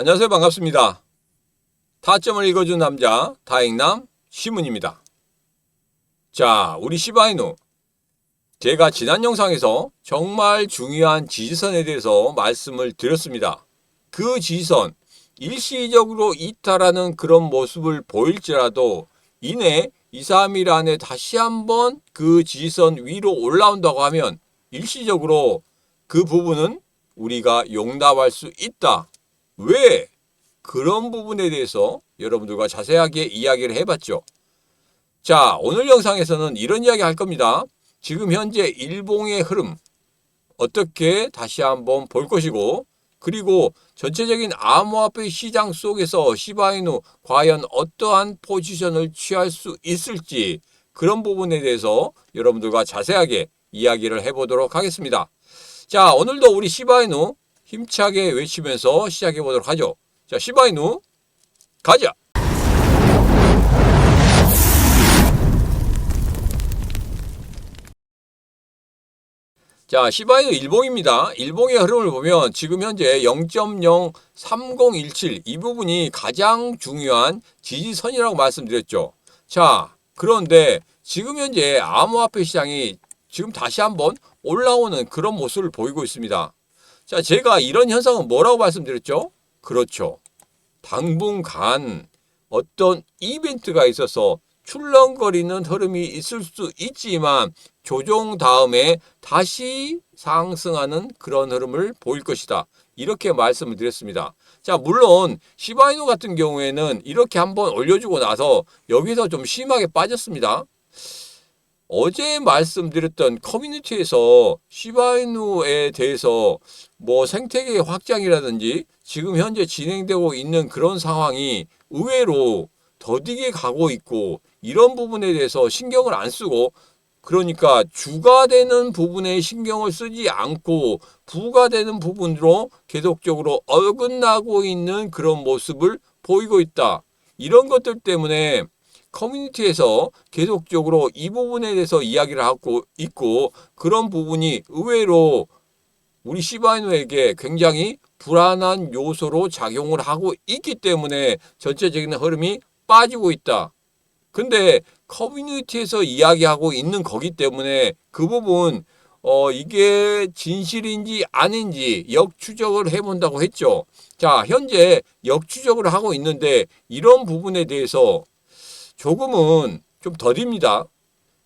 안녕하세요. 반갑습니다. 타점을 읽어준 남자, 다행남, 시문입니다. 자, 우리 시바이누. 제가 지난 영상에서 정말 중요한 지지선에 대해서 말씀을 드렸습니다. 그 지지선, 일시적으로 이탈하는 그런 모습을 보일지라도 이내 2, 3일 안에 다시 한번 그 지지선 위로 올라온다고 하면 일시적으로 그 부분은 우리가 용납할 수 있다. 왜? 그런 부분에 대해서 여러분들과 자세하게 이야기를 해봤죠. 자, 오늘 영상에서는 이런 이야기 할 겁니다. 지금 현재 일봉의 흐름 어떻게 다시 한번 볼 것이고 그리고 전체적인 암호화폐 시장 속에서 시바이누 과연 어떠한 포지션을 취할 수 있을지 그런 부분에 대해서 여러분들과 자세하게 이야기를 해보도록 하겠습니다. 자, 오늘도 우리 시바이누 힘차게 외치면서 시작해 보도록 하죠. 자, 시바이누 가자. 자, 시바이누 일봉입니다. 일봉의 흐름을 보면 지금 현재 0.03017 이 부분이 가장 중요한 지지선이라고 말씀드렸죠. 자, 그런데 지금 현재 암호화폐 시장이 지금 다시 한번 올라오는 그런 모습을 보이고 있습니다. 자, 제가 이런 현상은 뭐라고 말씀드렸죠? 그렇죠. 당분간 어떤 이벤트가 있어서 출렁거리는 흐름이 있을 수 있지만 조정 다음에 다시 상승하는 그런 흐름을 보일 것이다. 이렇게 말씀을 드렸습니다. 자, 물론 시바이누 같은 경우에는 이렇게 한번 올려주고 나서 여기서 좀 심하게 빠졌습니다. 어제 말씀드렸던 커뮤니티에서 시바이누에 대해서 뭐 생태계 확장이라든지 지금 현재 진행되고 있는 그런 상황이 의외로 더디게 가고 있고 이런 부분에 대해서 신경을 안 쓰고 그러니까 주가 되는 부분에 신경을 쓰지 않고 부가 되는 부분으로 계속적으로 어긋나고 있는 그런 모습을 보이고 있다. 이런 것들 때문에 커뮤니티에서 계속적으로 이 부분에 대해서 이야기를 하고 있고 그런 부분이 의외로 우리 시바이노에게 굉장히 불안한 요소로 작용을 하고 있기 때문에 전체적인 흐름이 빠지고 있다. 근데 커뮤니티에서 이야기하고 있는 거기 때문에 그 부분 어 이게 진실인지 아닌지 역추적을 해본다고 했죠. 자 현재 역추적을 하고 있는데 이런 부분에 대해서 조금은 좀 더딥니다.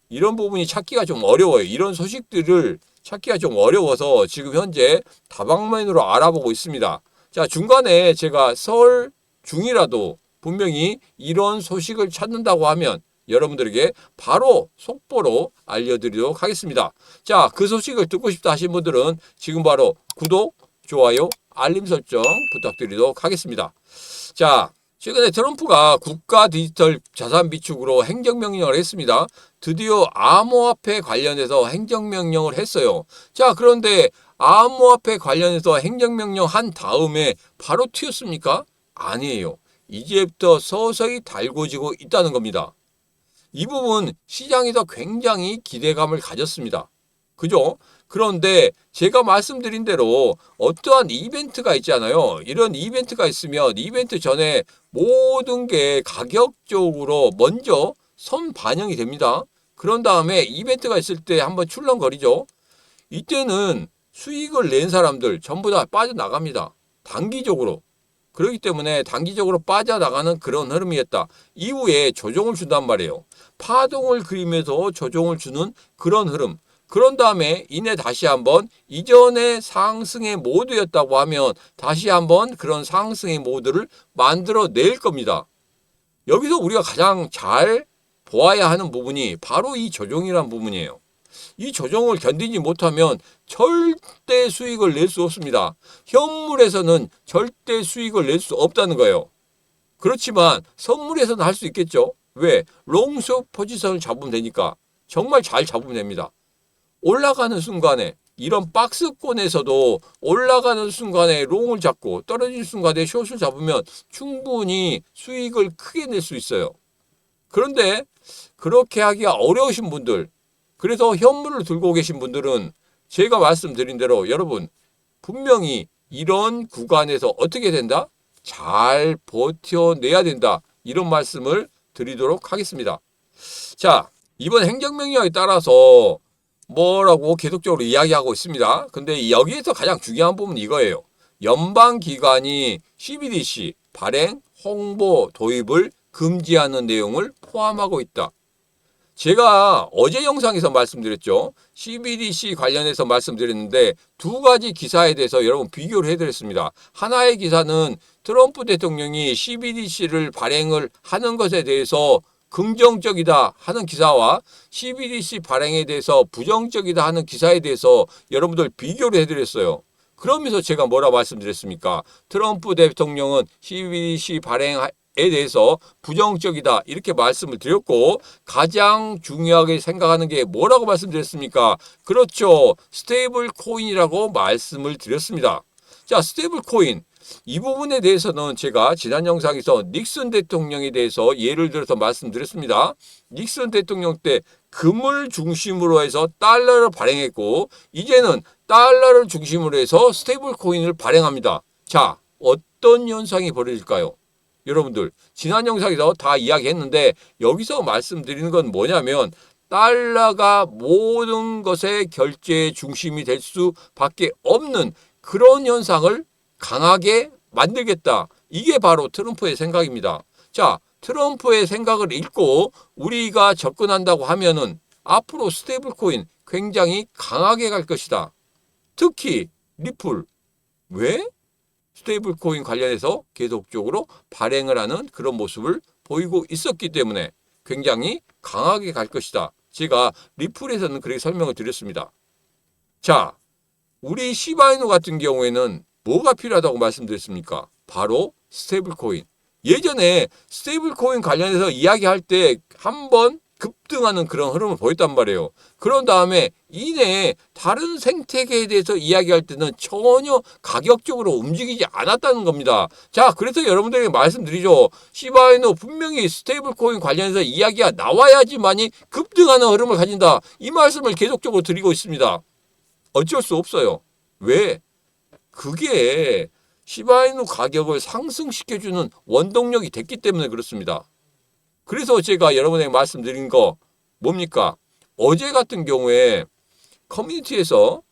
이런 부분이 찾기가 좀 어려워요. 이런 소식들을 찾기가 좀 어려워서 지금 현재 다방면으로 알아보고 있습니다. 자, 중간에 제가 설 중이라도 분명히 이런 소식을 찾는다고 하면 여러분들에게 바로 속보로 알려드리도록 하겠습니다. 자, 그 소식을 듣고 싶다 하신 분들은 지금 바로 구독, 좋아요, 알림 설정 부탁드리도록 하겠습니다. 자, 최근에 트럼프가 국가 디지털 자산 비축으로 행정명령을 했습니다. 드디어 암호화폐 관련해서 행정명령을 했어요. 자, 그런데 암호화폐 관련해서 행정명령 한 다음에 바로 튀었습니까? 아니에요. 이제부터 서서히 달궈지고 있다는 겁니다. 이 부분 시장에서 굉장히 기대감을 가졌습니다. 그죠? 그런데 제가 말씀드린 대로 어떠한 이벤트가 있잖아요. 이런 이벤트가 있으면 이벤트 전에 모든 게 가격적으로 먼저 선 반영이 됩니다. 그런 다음에 이벤트가 있을 때 한번 출렁거리죠. 이때는 수익을 낸 사람들 전부 다 빠져나갑니다. 단기적으로. 그렇기 때문에 단기적으로 빠져나가는 그런 흐름이었다. 이후에 조정을 준단 말이에요. 파동을 그리면서 조정을 주는 그런 흐름. 그런 다음에 이내 다시 한번 이전의 상승의 모드였다고 하면 다시 한번 그런 상승의 모드를 만들어 낼 겁니다. 여기서 우리가 가장 잘 보아야 하는 부분이 바로 이 조정이란 부분이에요. 이 조정을 견디지 못하면 절대 수익을 낼 수 없습니다. 현물에서는 절대 수익을 낼 수 없다는 거예요. 그렇지만 선물에서는 할 수 있겠죠. 왜? 롱숏 포지션을 잡으면 되니까. 정말 잘 잡으면 됩니다. 올라가는 순간에 이런 박스권에서도 올라가는 순간에 롱을 잡고 떨어질 순간에 숏을 잡으면 충분히 수익을 크게 낼 수 있어요. 그런데 그렇게 하기가 어려우신 분들, 그래서 현물을 들고 계신 분들은 제가 말씀드린 대로 여러분 분명히 이런 구간에서 어떻게 된다? 잘 버텨내야 된다. 이런 말씀을 드리도록 하겠습니다. 자, 이번 행정명령에 따라서 뭐라고 계속적으로 이야기하고 있습니다. 근데 여기에서 가장 중요한 부분은 이거예요. 연방기관이 CBDC 발행, 홍보, 도입을 금지하는 내용을 포함하고 있다. 제가 어제 영상에서 말씀드렸죠. CBDC 관련해서 말씀드렸는데 두 가지 기사에 대해서 여러분 비교를 해드렸습니다. 하나의 기사는 트럼프 대통령이 CBDC를 발행을 하는 것에 대해서 긍정적이다 하는 기사와 CBDC 발행에 대해서 부정적이다 하는 기사에 대해서 여러분들 비교를 해드렸어요. 그러면서 제가 뭐라 말씀드렸습니까? 트럼프 대통령은 CBDC 발행에 대해서 부정적이다 이렇게 말씀을 드렸고 가장 중요하게 생각하는 게 뭐라고 말씀드렸습니까? 그렇죠. 스테이블 코인이라고 말씀을 드렸습니다. 자, 스테이블 코인 이 부분에 대해서는 제가 지난 영상에서 닉슨 대통령에 대해서 예를 들어서 말씀드렸습니다. 닉슨 대통령 때 금을 중심으로 해서 달러를 발행했고 이제는 달러를 중심으로 해서 스테이블 코인을 발행합니다. 자, 어떤 현상이 벌어질까요? 여러분들 지난 영상에서 다 이야기했는데 여기서 말씀드리는 건 뭐냐면 달러가 모든 것의 결제의 중심이 될 수밖에 없는 그런 현상을 강하게 만들겠다. 이게 바로 트럼프의 생각입니다. 자, 트럼프의 생각을 읽고 우리가 접근한다고 하면은 앞으로 스테이블 코인 굉장히 강하게 갈 것이다. 특히 리플. 왜? 스테이블 코인 관련해서 계속적으로 발행을 하는 그런 모습을 보이고 있었기 때문에 굉장히 강하게 갈 것이다. 제가 리플에서는 그렇게 설명을 드렸습니다. 자, 우리 시바이노 같은 경우에는 뭐가 필요하다고 말씀드렸습니까? 바로 스테이블 코인. 예전에 스테이블 코인 관련해서 이야기할 때 한 번 급등하는 그런 흐름을 보였단 말이에요. 그런 다음에 이내에 다른 생태계에 대해서 이야기할 때는 전혀 가격적으로 움직이지 않았다는 겁니다. 자, 그래서 여러분들에게 말씀드리죠. 시바이노 분명히 스테이블 코인 관련해서 이야기가 나와야지만이 급등하는 흐름을 가진다. 이 말씀을 계속적으로 드리고 있습니다. 어쩔 수 없어요. 왜? 그게 시바이누 가격을 상승시켜주는 원동력이 됐기 때문에 그렇습니다. 그래서 제가 여러분에게 말씀드린 거 뭡니까? 어제 같은 경우에 커뮤니티에서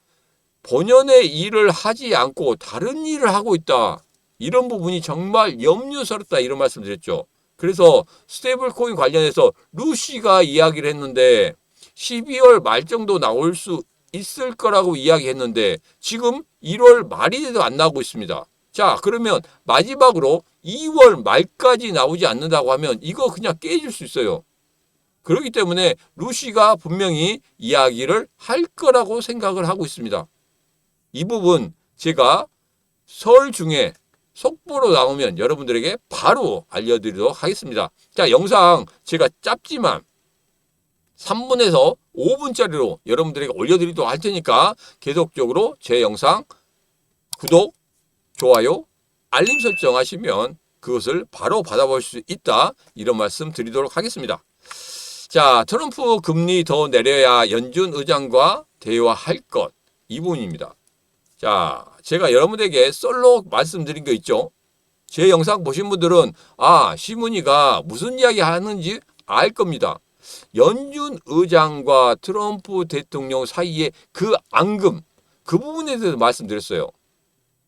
본연의 일을 하지 않고 다른 일을 하고 있다. 이런 부분이 정말 염려스럽다. 이런 말씀 드렸죠. 그래서 스테이블 코인 관련해서 루시가 이야기를 했는데 12월 말 정도 나올 수 있을 거라고 이야기했는데 지금 1월 말이 돼도 안 나오고 있습니다. 자, 그러면 마지막으로 2월 말까지 나오지 않는다고 하면 이거 그냥 깨질 수 있어요. 그렇기 때문에 루시가 분명히 이야기를 할 거라고 생각을 하고 있습니다. 이 부분 제가 설 중에 속보로 나오면 여러분들에게 바로 알려드리도록 하겠습니다. 자, 영상 제가 짧지만 3분에서 5분짜리로 여러분들에게 올려드리도록 할 테니까 계속적으로 제 영상 구독, 좋아요, 알림 설정하시면 그것을 바로 받아볼 수 있다. 이런 말씀 드리도록 하겠습니다. 자, 트럼프 금리 더 내려야 연준 의장과 대화할 것. 이 부분입니다. 자, 제가 여러분에게 썰로 말씀드린 거 있죠? 제 영상 보신 분들은 아, 시문이가 무슨 이야기 하는지 알 겁니다. 연준 의장과 트럼프 대통령 사이의 그 앙금, 그 부분에 대해서 말씀드렸어요.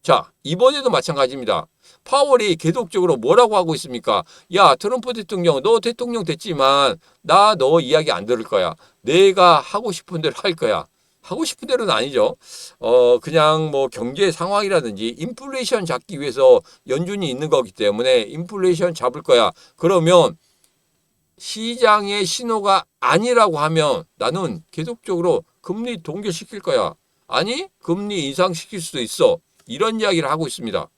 자, 이번에도 마찬가지입니다. 파월이 계속적으로 뭐라고 하고 있습니까? 야, 트럼프 대통령, 너 대통령 됐지만, 나 너 이야기 안 들을 거야. 내가 하고 싶은 대로 할 거야. 하고 싶은 대로는 아니죠. 어, 그냥 뭐 경제 상황이라든지 인플레이션 잡기 위해서 연준이 있는 거기 때문에 인플레이션 잡을 거야. 그러면 시장의 신호가 아니라고 하면 나는 계속적으로 금리 동결시킬 거야. 아니, 금리 인상시킬 수도 있어. 이런 이야기를 하고 있습니다.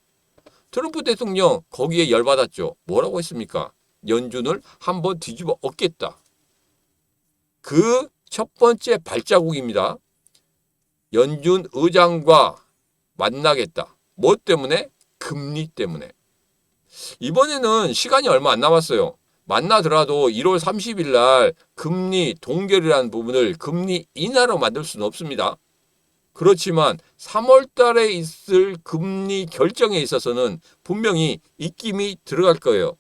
트럼프 대통령 거기에 열받았죠. 뭐라고 했습니까? 연준을 한번 뒤집어 엎겠다. 그 첫 번째 발자국입니다. 연준 의장과 만나겠다. 뭐 때문에? 금리 때문에. 이번에는 시간이 얼마 안 남았어요. 만나더라도 1월 30일 날 금리 동결이라는 부분을 금리 인하로 만들 수는 없습니다. 그렇지만 3월 달에 있을 금리 결정에 있어서는 분명히 입김이 들어갈 거예요.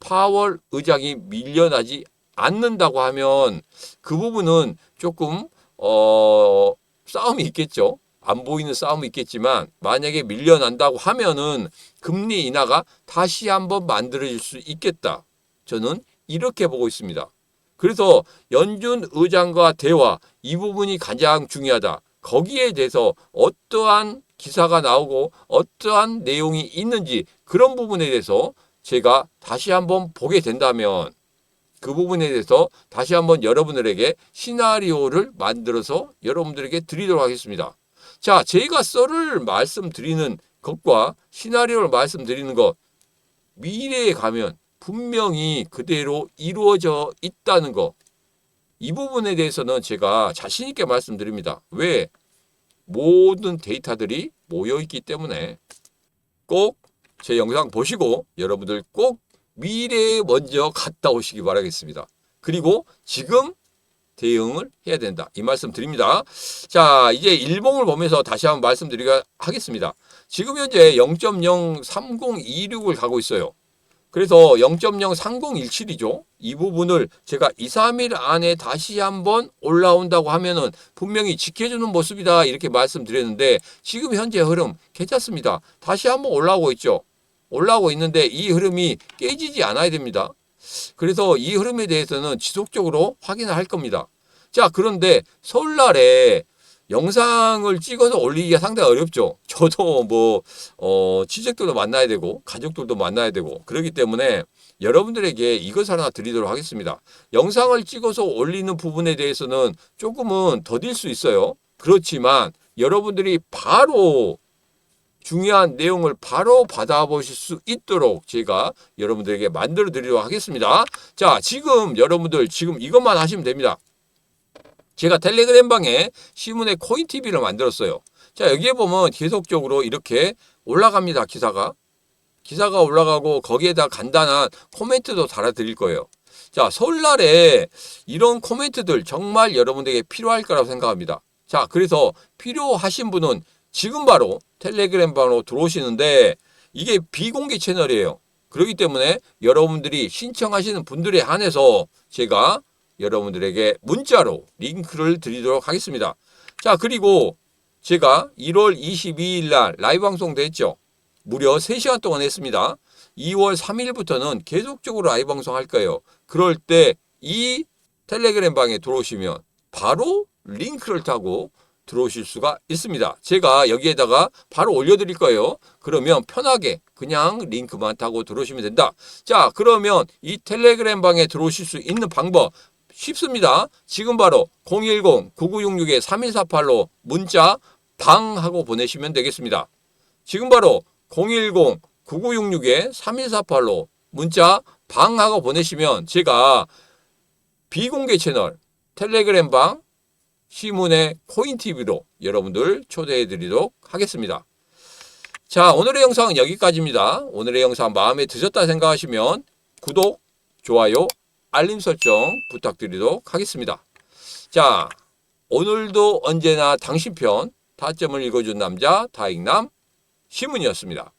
파월 의장이 밀려나지 않는다고 하면 그 부분은 조금 어 싸움이 있겠죠. 안 보이는 싸움이 있겠지만 만약에 밀려난다고 하면은 금리 인하가 다시 한번 만들어질 수 있겠다. 저는 이렇게 보고 있습니다. 그래서 연준 의장과 대화 이 부분이 가장 중요하다. 거기에 대해서 어떠한 기사가 나오고 어떠한 내용이 있는지 그런 부분에 대해서 제가 다시 한번 보게 된다면 그 부분에 대해서 다시 한번 여러분들에게 시나리오를 만들어서 여러분들에게 드리도록 하겠습니다. 자, 제가 썰을 말씀드리는 것과 시나리오를 말씀드리는 것 미래에 가면 분명히 그대로 이루어져 있다는 것. 이 부분에 대해서는 제가 자신 있게 말씀드립니다. 왜? 모든 데이터들이 모여 있기 때문에 꼭 제 영상 보시고 여러분들 꼭 미래에 먼저 갔다 오시기 바라겠습니다. 그리고 지금 대응을 해야 된다. 이 말씀 드립니다. 자, 이제 일봉을 보면서 다시 한번 말씀드리가 하겠습니다. 지금 현재 0.03026을 가고 있어요. 그래서 0.03017이죠. 이 부분을 제가 2, 3일 안에 다시 한번 올라온다고 하면은 분명히 지켜주는 모습이다. 이렇게 말씀드렸는데 지금 현재 흐름 괜찮습니다. 다시 한번 올라오고 있죠. 올라오고 있는데 이 흐름이 깨지지 않아야 됩니다. 그래서 이 흐름에 대해서는 지속적으로 확인을 할 겁니다. 자, 그런데 설날에 영상을 찍어서 올리기가 상당히 어렵죠. 저도 뭐, 어, 친척들도 만나야 되고, 가족들도 만나야 되고, 그렇기 때문에 여러분들에게 이것을 하나 드리도록 하겠습니다. 영상을 찍어서 올리는 부분에 대해서는 조금은 더딜 수 있어요. 그렇지만 여러분들이 바로 중요한 내용을 바로 받아보실 수 있도록 제가 여러분들에게 만들어 드리도록 하겠습니다. 자, 지금 여러분들 지금 이것만 하시면 됩니다. 제가 텔레그램 방에 시문의 코인 TV를 만들었어요. 자, 여기에 보면 계속적으로 이렇게 올라갑니다. 기사가. 기사가 올라가고 거기에다 간단한 코멘트도 달아 드릴 거예요. 자, 설날에 이런 코멘트들 정말 여러분들에게 필요할 거라고 생각합니다. 자, 그래서 필요하신 분은 지금 바로 텔레그램 방으로 들어오시는데 이게 비공개 채널이에요. 그렇기 때문에 여러분들이 신청하시는 분들에 한해서 제가 여러분들에게 문자로 링크를 드리도록 하겠습니다. 자, 그리고 제가 1월 22일 날 라이브 방송도 했죠. 무려 3시간 동안 했습니다. 2월 3일부터는 계속적으로 라이브 방송 할 거예요. 그럴 때 이 텔레그램 방에 들어오시면 바로 링크를 타고 들어오실 수가 있습니다. 제가 여기에다가 바로 올려드릴 거예요. 그러면 편하게 그냥 링크만 타고 들어오시면 된다. 자, 그러면 이 텔레그램 방에 들어오실 수 있는 방법 쉽습니다. 지금 바로 010-9966-3148로 문자 방 하고 보내시면 되겠습니다. 지금 바로 010-9966-3148로 문자 방 하고 보내시면 제가 비공개 채널 텔레그램 방 시문의 코인TV로 여러분들 초대해 드리도록 하겠습니다. 자, 오늘의 영상은 여기까지입니다. 오늘의 영상 마음에 드셨다 생각하시면 구독, 좋아요, 알림 설정 부탁드리도록 하겠습니다. 자, 오늘도 언제나 당신 편 타점을 읽어준 남자 다익남 시문이었습니다.